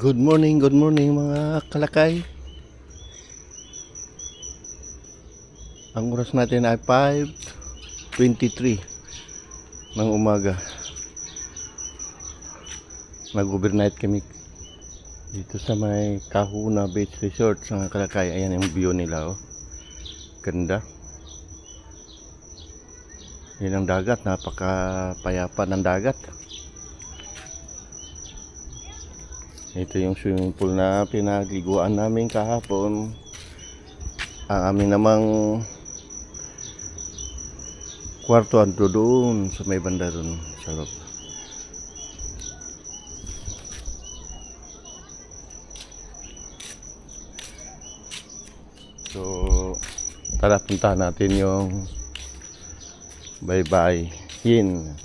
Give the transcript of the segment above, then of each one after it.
Good morning, good morning mga kalakay. Ang oras natin ay 5.23 ng umaga. Nag-overnight kami dito sa may Kahuna Beach Resort sa kalakay. Ayan yung view nila oh. Ganda. Yan ang dagat, napakapayapa ng dagat. Ito yung swimming pool na pinagliguan namin kahapon. Ang amin namang kwarto ando doon sa may banda doon sa loob. So, tara puntahan natin yung bye-bye yin.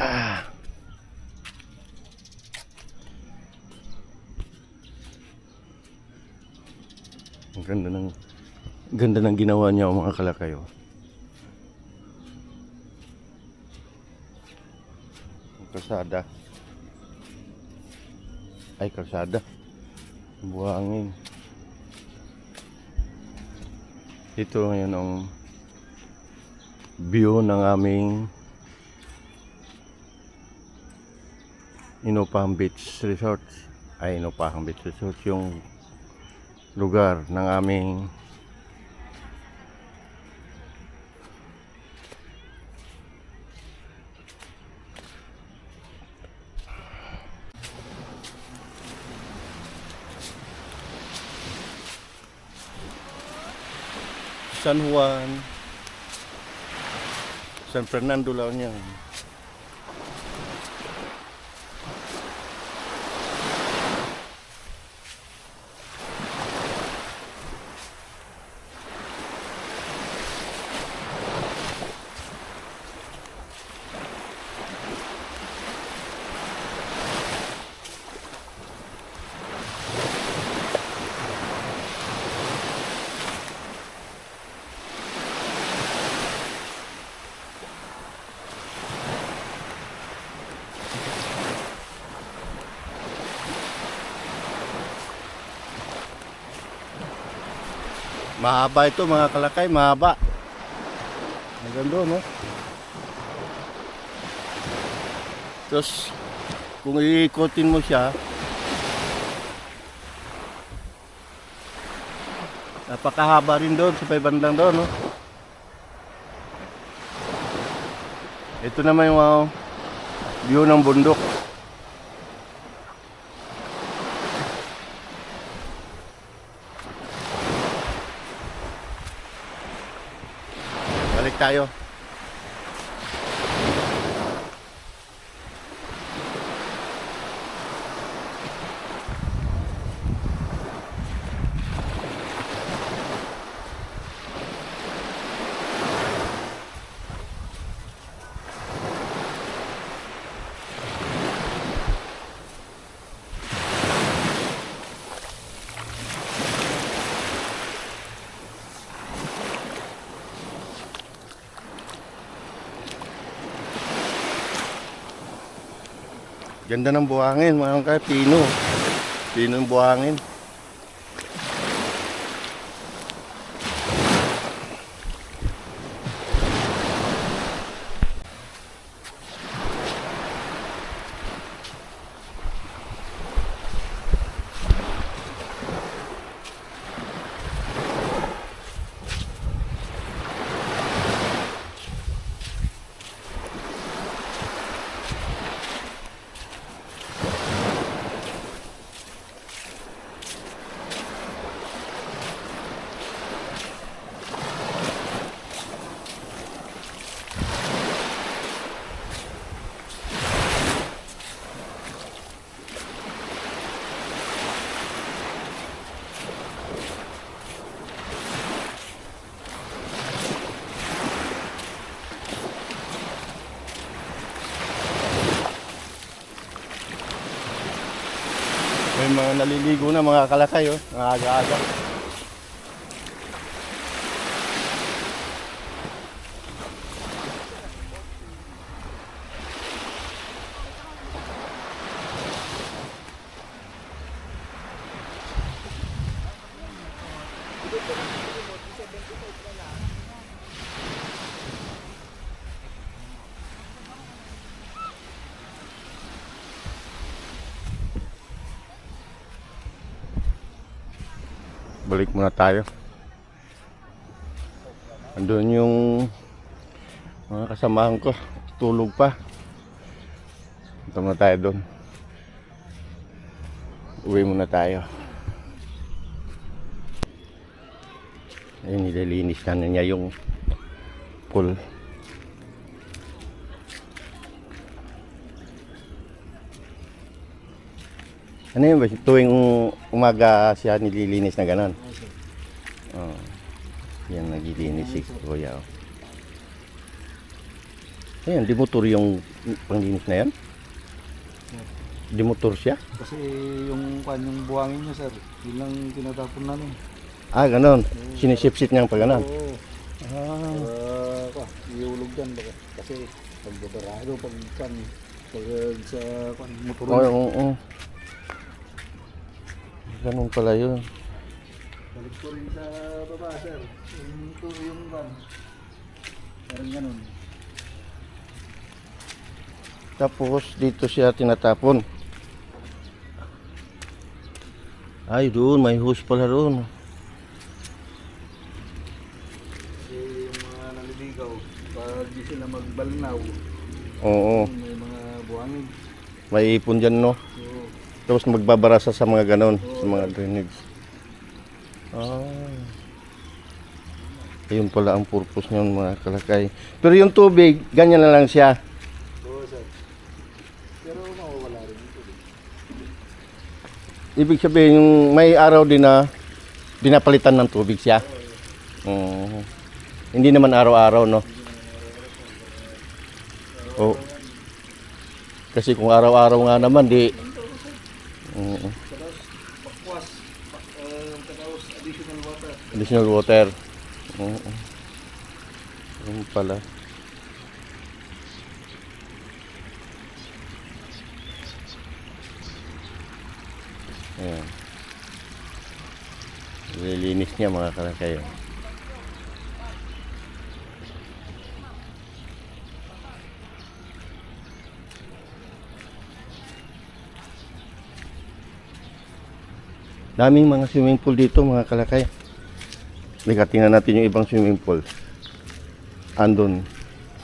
Ah. Ang ganda ng ganda ng ginawa niya mga kalakayo. Kalsada. Ay, kalsada. Buhangin. Ito ngayon ang view ng aming Inupang Beach Resort ay Inupang Beach Resort yung lugar ng aming San Juan San Fernando lang yan Mahaba ito mga kalakay, mahaba. Maganda no? Tapos, kung iikotin mo siya, napakahaba rin doon sa may bandang doon, no? Ito naman yung uh, view ng bundok. Tayo. Ganda ng buhangin, mga kaya pino. Yung buhangin. Naliligo na mga kalakay oh. Aga-aga. Balik muna tayo. Andun yung mga kasamahan ko. Tulog pa. Punta muna tayo doon. Uwi muna tayo. Ayun, nililinis na niya yung pool. Ano yun ba? Tuwing umaga siya nililinis na ganon? Oo. Yan, naglilinis si Kuya. oh. Ayan, di motor yung panglinis na yan? Di motor siya? Kasi yung kan yung buhangin niya sir, yun lang tinatapon namin. Ah, ganon. Sinisipsip niya pa ganon. Oo. Ah. Uh, iulog yan baka. Kasi pag babarado, pag kan, pag uh, sa kan, motor Oo, oo, oo. Ganon pala yun. Balik ko rin sa baba sir. Yung to yung kan. Parang ganun. Tapos dito siya tinatapon. Ay, doon. May hose pala doon. Kasi yung mga naliligaw, pag di sila magbalnaw, Oo. may mga buhangin. May ipon dyan, no? Tapos magbabarasa sa mga ganon. Sa mga drainage. Ah. Ayun pala ang purpose niyon mga kalakay. Pero yung tubig, ganyan na lang siya. oo sir. Pero mawawala rin ito. Ibig sabihin, yung may araw din na binapalitan ng tubig siya. Oo. Hindi naman araw-araw, no? Oo. Kasi kung araw-araw nga naman, di... Oo. Tapos, tapos additional water. Additional water. Oo. Yung pala. Ayan. Lilinis niya mga kalakayo. Daming mga swimming pool dito mga kalakay. Lika, tingnan natin yung ibang swimming pool. Andun.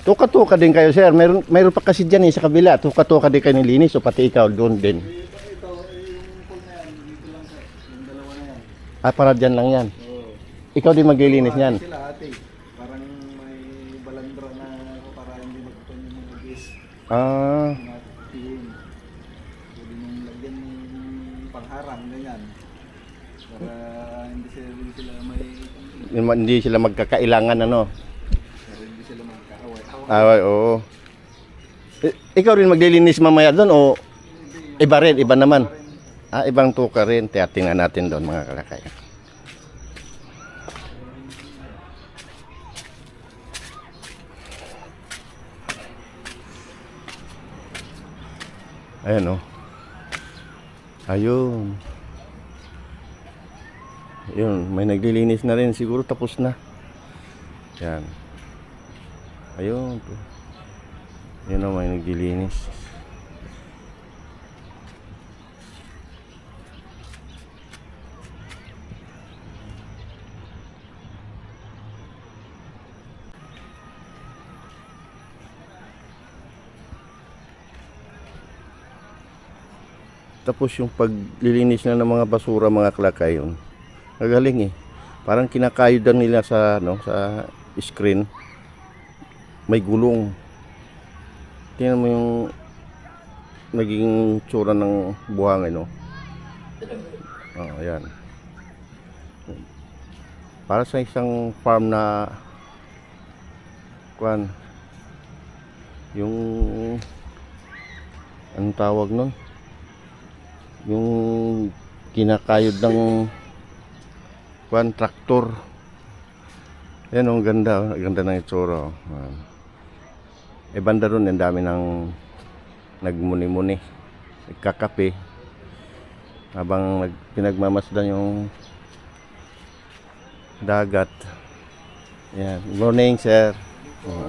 Tuka-tuka din kayo, sir. Meron, meron pa kasi dyan eh, sa kabila. Tuka-tuka din kayo nilinis o pati ikaw doon din. Ito, yan, yan. Ah, para dyan lang yan. Oo. Ikaw din maglilinis niyan. Sila ate, parang may balandra na para hindi magputan yung mga gas. Ah, Natin. Pwede mong lagyan ng pangharang, ganyan. Para hindi sila, hindi sila may, yun- hindi sila magkakailangan ano. hindi sila magkaaway. Ah, oo. Ikaw rin maglilinis mamaya doon o iba rin, iba naman. Ah, ibang tuka rin. Kaya tingnan natin doon mga kalakay. Ayan oh. Ayun. Yun, may naglilinis na rin. Siguro tapos na. Yan. Ayun. Yun o, may naglilinis. Tapos yung paglilinis na ng mga basura, mga klakay yun. Nagaling eh. Parang kinakayudan nila sa ano, sa screen. May gulong. Tingnan mo yung naging tsura ng buhangin, no? Oh, ayan. Para sa isang farm na kwan yung anong tawag nun? Yung kinakayod ng kwan, traktor. Yan ang ganda. Ang ganda ng itsura. oh. Eh banda ron, ang dami ng nagmuni-muni. Nagkakape. Habang nag, pinagmamasdan yung dagat. Yan. Morning, sir. Oo.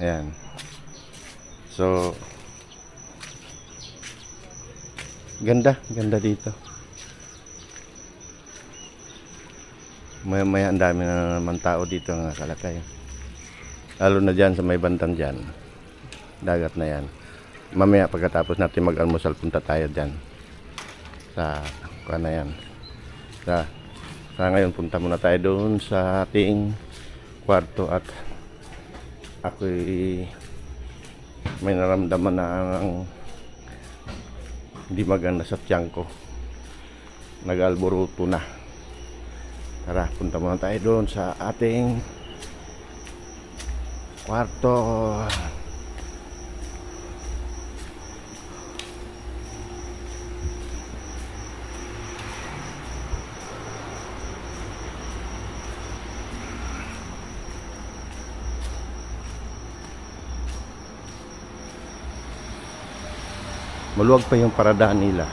Ayan. So, ganda, ganda dito. Maya maya ang dami na naman tao dito nga kalakay. Lalo na dyan sa may bantan dyan. Dagat na yan. Mamaya pagkatapos natin mag-almusal, punta tayo dyan. Sa, kuha na yan. Sa, sa ngayon, punta muna tayo doon sa ating kwarto at ako'y may naramdaman na ang hindi maganda sa tiyan ko. Nag-alburuto na. Tara, punta muna tayo doon sa ating kwarto. Maluwag pa yung paradaan nila.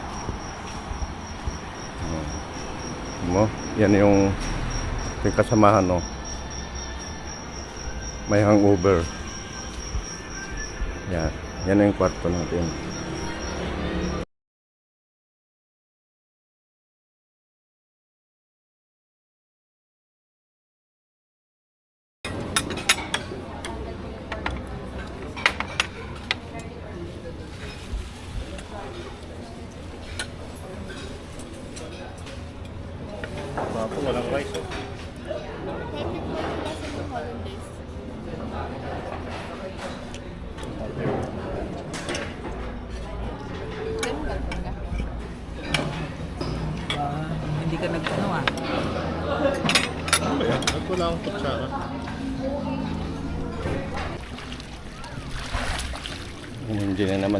Oh. Mo, yan yung yung kasamahan no. May hangover. Yan, yan yung kwarto natin.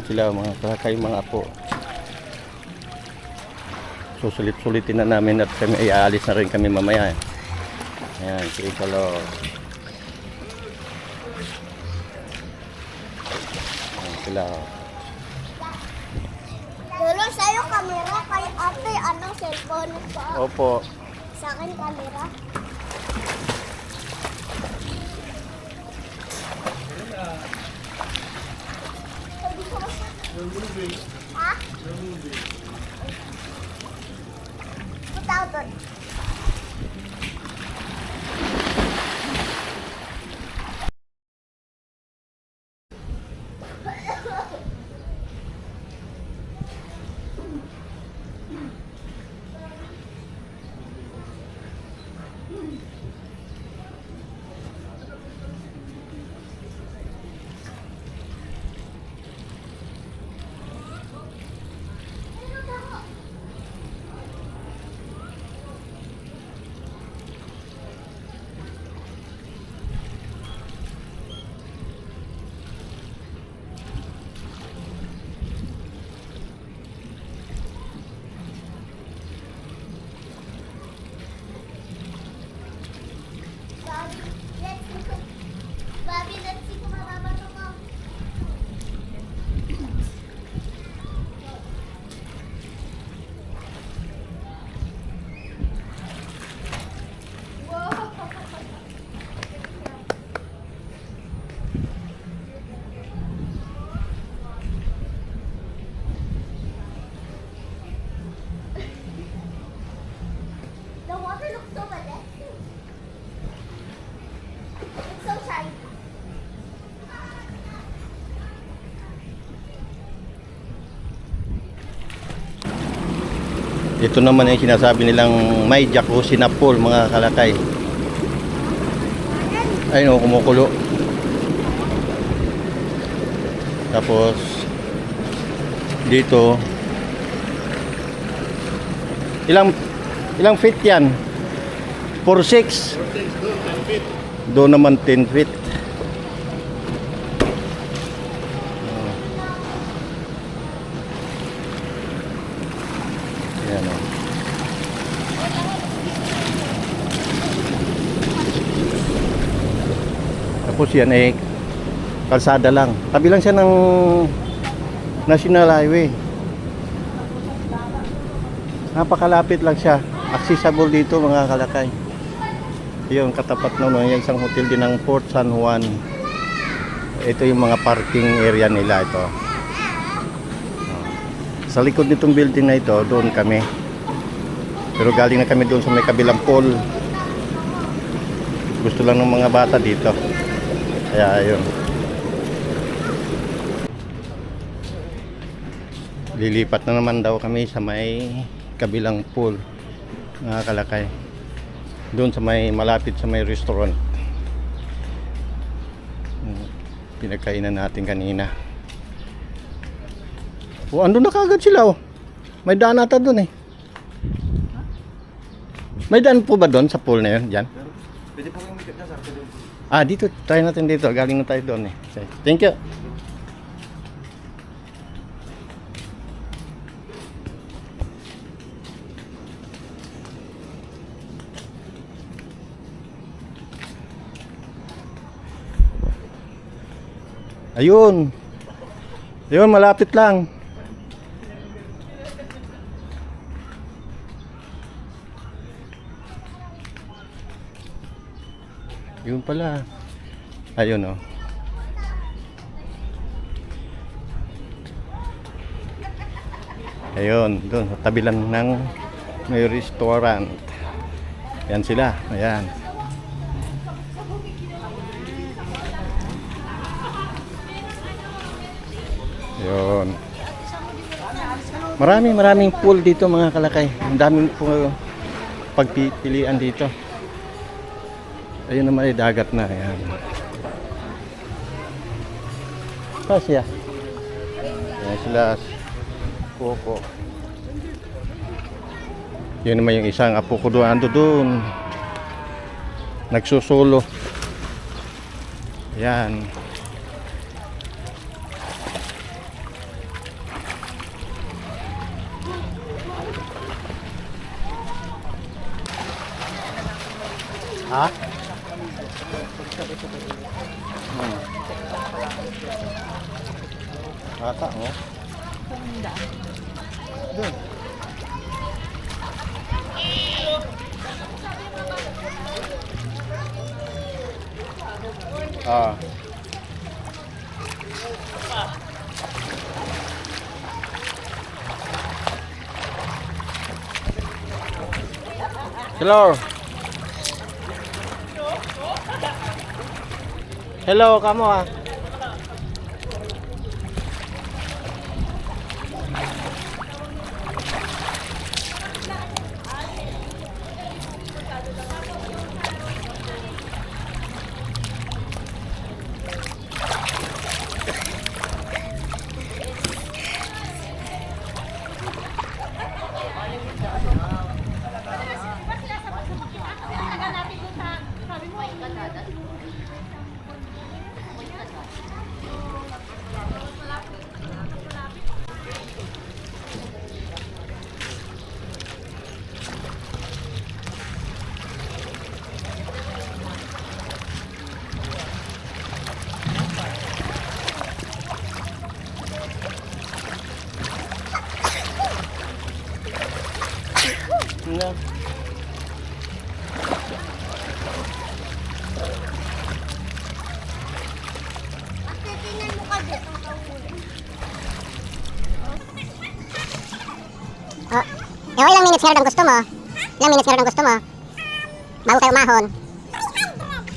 Sila mga kakay mga apo. Susulit-sulitin na namin at kami ay aalis na rin kami mamaya. Ayan, sige kalo. Ayan sila. Lolo, sa'yo kamera. Kay ate, ano, cellphone pa. Opo. Sa akin, kamera. Ha? Punta ako doon. Ito naman yung sinasabi nilang may jacuzzi na pool mga kalakay. Ayun o, kumukulo. Tapos, dito, ilang, ilang feet yan? 4-6. Doon naman 10 feet. Oh. Yan oh. Tapos yan eh, kalsada lang. Tabi lang siya ng National Highway. Napakalapit lang siya. Accessible dito mga kalakay. Yun, katapat na no, yung isang hotel din ng Port San Juan. Ito yung mga parking area nila ito. Sa likod nitong building na ito, doon kami. Pero galing na kami doon sa may kabilang pool. Gusto lang ng mga bata dito. Kaya ayun. Lilipat na naman daw kami sa may kabilang pool. Mga kalakay. Doon sa may malapit sa may restaurant. Hmm, Pinagkainan natin kanina. O, andun na kagad sila oh. May daan ata doon eh. May daan po ba doon sa pool na yun? Diyan? Pwede po kayong mikit na sir. Pwede. Ah, dito. Try natin dito. Galing na tayo doon eh. Okay. Thank you. Ayun. Ayun, malapit lang. Pala. Ayun oh. Ayun, doon sa tabi lang ng may restaurant. Yan sila, ayan. Ayun. Marami, maraming pool dito mga kalakay. Ang daming pagpipilian dito. Ayun naman ay dagat na. Ayan. Kasya. Ayan sila. Koko. Yun naman yung isang apo ko doon. Ando doon. Nagsusolo. Ayan. Hello. Hello, kamu ah. Minutes ang gusto mo? Ilang minutes Harold ang gusto mo? Bago kayo umahon?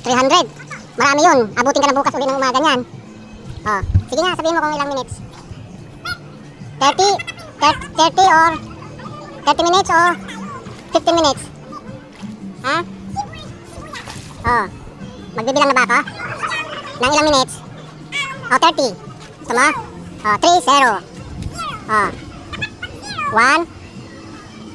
300. Marami yun. Abutin ka na bukas uli ng umaga niyan. Oh, sige nga, sabihin mo kung ilang minutes. 30, 30, 30 or 30 minutes or 15 minutes? Ha? Oh, magbibilang na ba ako? Ng ilang minutes? Oh, 30. Gusto mo? Oh, 3, 0. Oh. 1,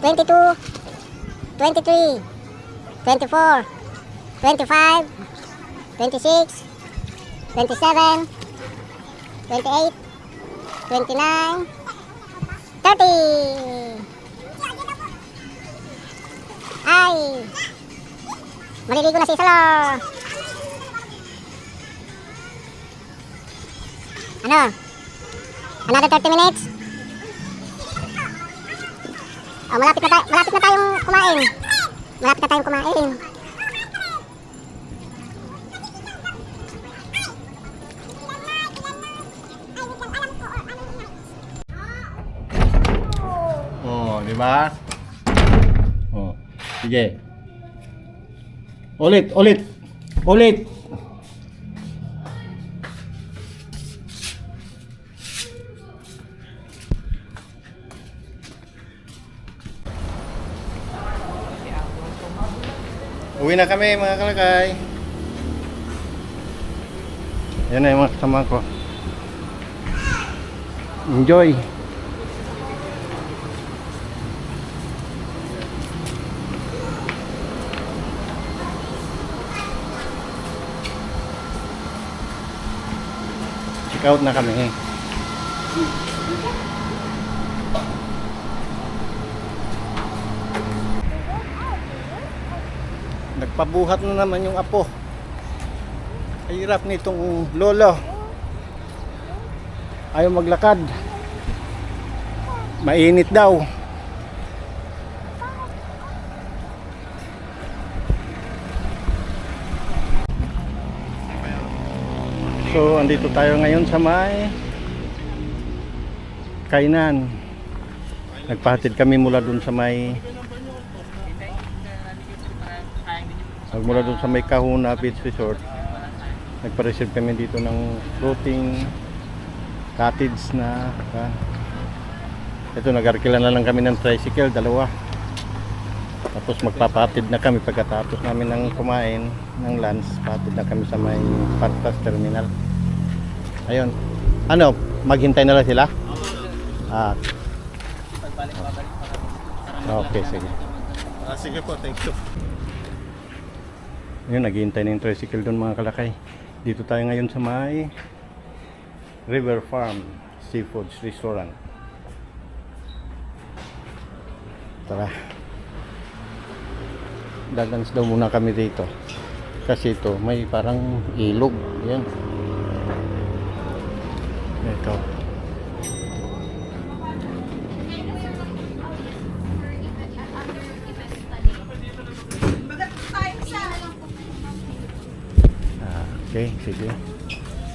twenty-two, twenty-three, twenty-four, twenty-five, twenty-six, twenty-seven, twenty-eight, twenty-nine, thirty. Ay! Maliligo na si Isalo. Ano? Another 30 minutes? Oh, malapit na tayo, malapit na tayong kumain. Malapit na tayong kumain. Oh, di ba? Oh, sige. Ulit, ulit. Ulit. Uwi na kami mga kalakay. Yan na yung mga kasama ko. Enjoy. Check out na kami. Nagpabuhat na naman yung apo. Hirap nitong lolo. Ayaw maglakad. Mainit daw. So, andito tayo ngayon sa may kainan. Nagpahatid kami mula dun sa may mula dun sa may Kahuna Beach Resort. Nagpa-receive kami dito ng floating cottage na ah. ito nag-arkila na lang kami ng tricycle dalawa tapos magpapahatid na kami pagkatapos namin ng kumain ng lunch pahatid na kami sa may Pantas Terminal ayun ano maghintay na lang sila ah okay sige Ah, sige po, thank you. Yun, naghihintay na yung tricycle doon mga kalakay. Dito tayo ngayon sa may River Farm Seafoods Restaurant. Tara. Dadans daw muna kami dito. Kasi ito, may parang ilog. Yan. Okay, sige.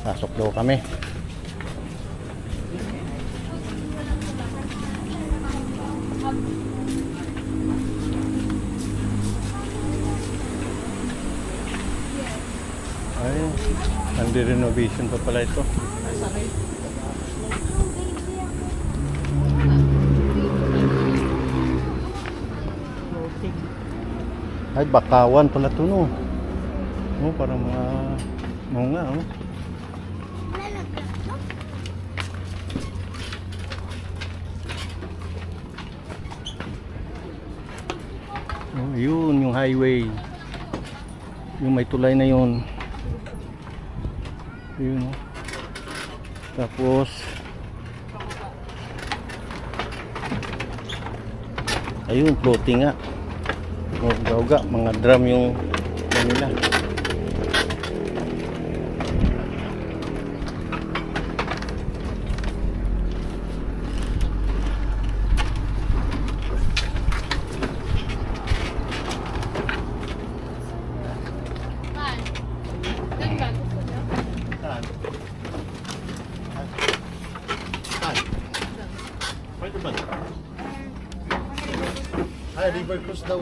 Pasok daw kami. Ay, under renovation pa pala ito. Ay, bakawan pala ito, no? No, parang mga... Oo nga, oh. Oh, yun, yung highway. Yung may tulay na yun. Yun, oh. Tapos... Ayun, floating nga. Uga-uga, mga drum yung kanila. Pwede ba? Ay, River Cruise daw.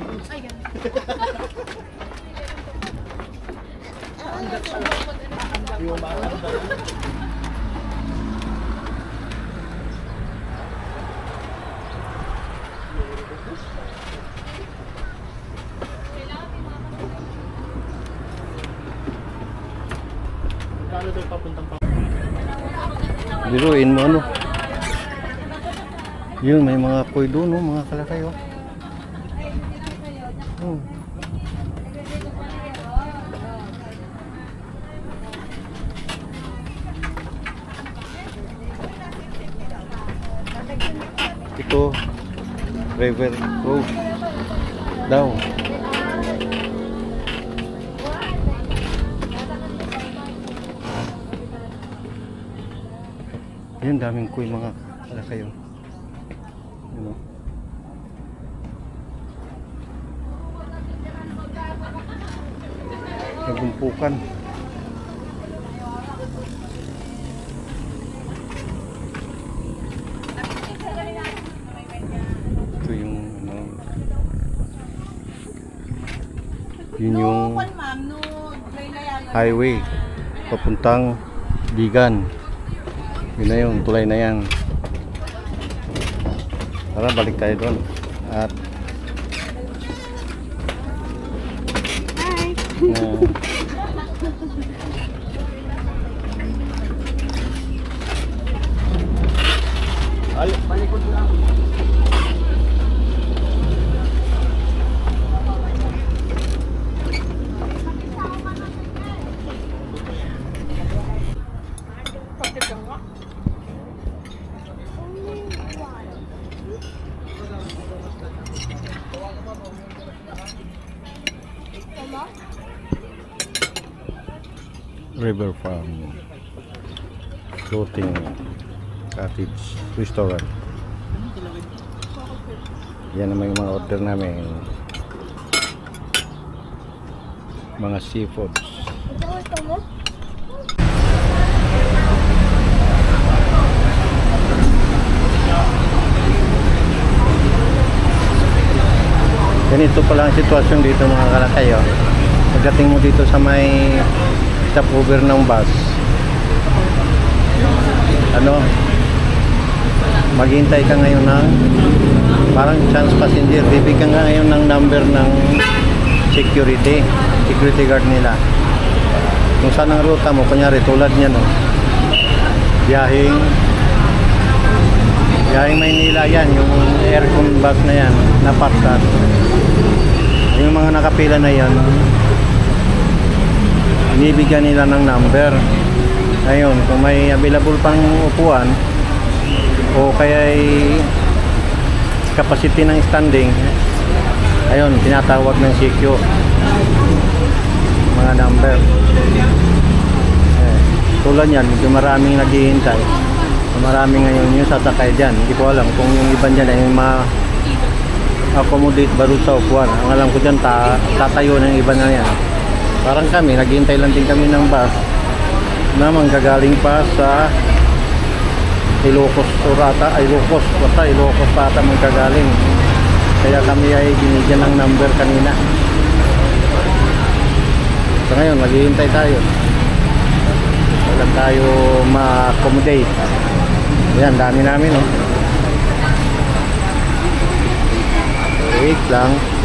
Kano daw papuntang pa? Biruin mo ano. Yun, may mga koy doon, no? mga kalakay. Oh. Oh. Ito, River Road daw. Yun, daming kuy mga kalakay. oh. Yun, oh. Nagumpukan. Ito yung ano. Yun yung highway papuntang Bigan. Yun na yun, tulay na yan. Tara, balik tayo doon. At Hi. River Farm Floating Restaurant Yan naman yung mga order namin. Mga seafoods. Ganito pala ang sitwasyon dito mga kalakayo. Pagdating mo dito sa may stopover ng bus, ano, maghintay ka ngayon ng parang chance passenger. Bibigyan ka ngayon ng number ng security, security guard nila. Kung saan ang ruta mo, kunyari tulad niya no, biyahing biyahing Maynila yan, yung aircon bus na yan, na parkad. Yung mga nakapila na yan, binibigyan nila ng number. Ayun, kung may available pang upuan o kaya ay capacity ng standing, ayun, tinatawag ng CQ. Mga number. Eh, tulad yan, medyo maraming naghihintay. Maraming ngayon yung sasakay dyan. Hindi ko alam kung yung iba dyan ay ma accommodate ba sa upuan. Ang alam ko dyan, ta tatayo ng iba na yan. Parang kami, naghihintay lang din kami ng bus na manggagaling pa sa Ilocos Urata, ay Ilocos, basta Ilocos pa ata manggagaling. Kaya kami ay binigyan ng number kanina. So ngayon, maghihintay tayo. Wala tayo ma-accommodate. Ayan, dami namin, oh. Wait lang.